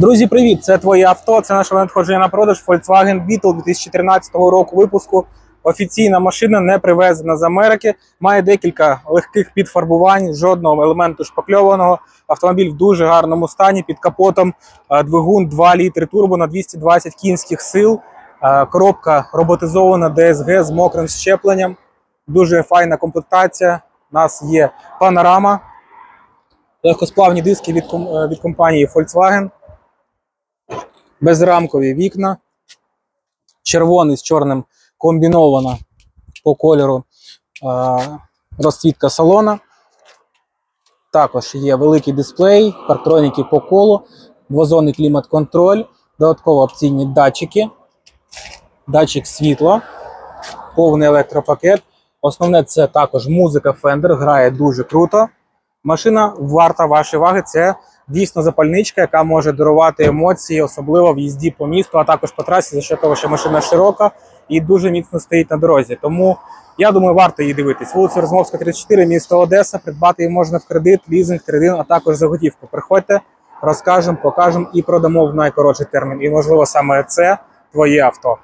Друзі, привіт! Це твоє авто. Це наше надходження на продаж Volkswagen Beetle 2013 року випуску. Офіційна машина не привезена з Америки. Має декілька легких підфарбувань, жодного елементу шпакльованого. Автомобіль в дуже гарному стані. Під капотом е, двигун 2 літри турбо на 220 кінських сил. Е, Коробка роботизована DSG з мокрим щепленням. Дуже файна комплектація. У нас є панорама, легкосплавні диски від, е, від компанії Volkswagen безрамкові вікна, червоний з чорним комбінована по кольору е, розцвітка салона. Також є великий дисплей, парктроніки по колу, двозонний клімат-контроль, додатково опційні датчики, датчик світла, повний електропакет. Основне це також музика Fender, грає дуже круто. Машина варта вашої уваги. Це дійсно запальничка, яка може дарувати емоції, особливо в їзді по місту, а також по трасі, за що того, що машина широка і дуже міцно стоїть на дорозі. Тому я думаю, варто її дивитись. Вулиця Розмовська, 34, місто Одеса. Придбати її можна в кредит, лізинг, трейдин, а також за готівку. Приходьте, розкажемо, покажемо і продамо в найкоротший термін. І можливо саме це твоє авто.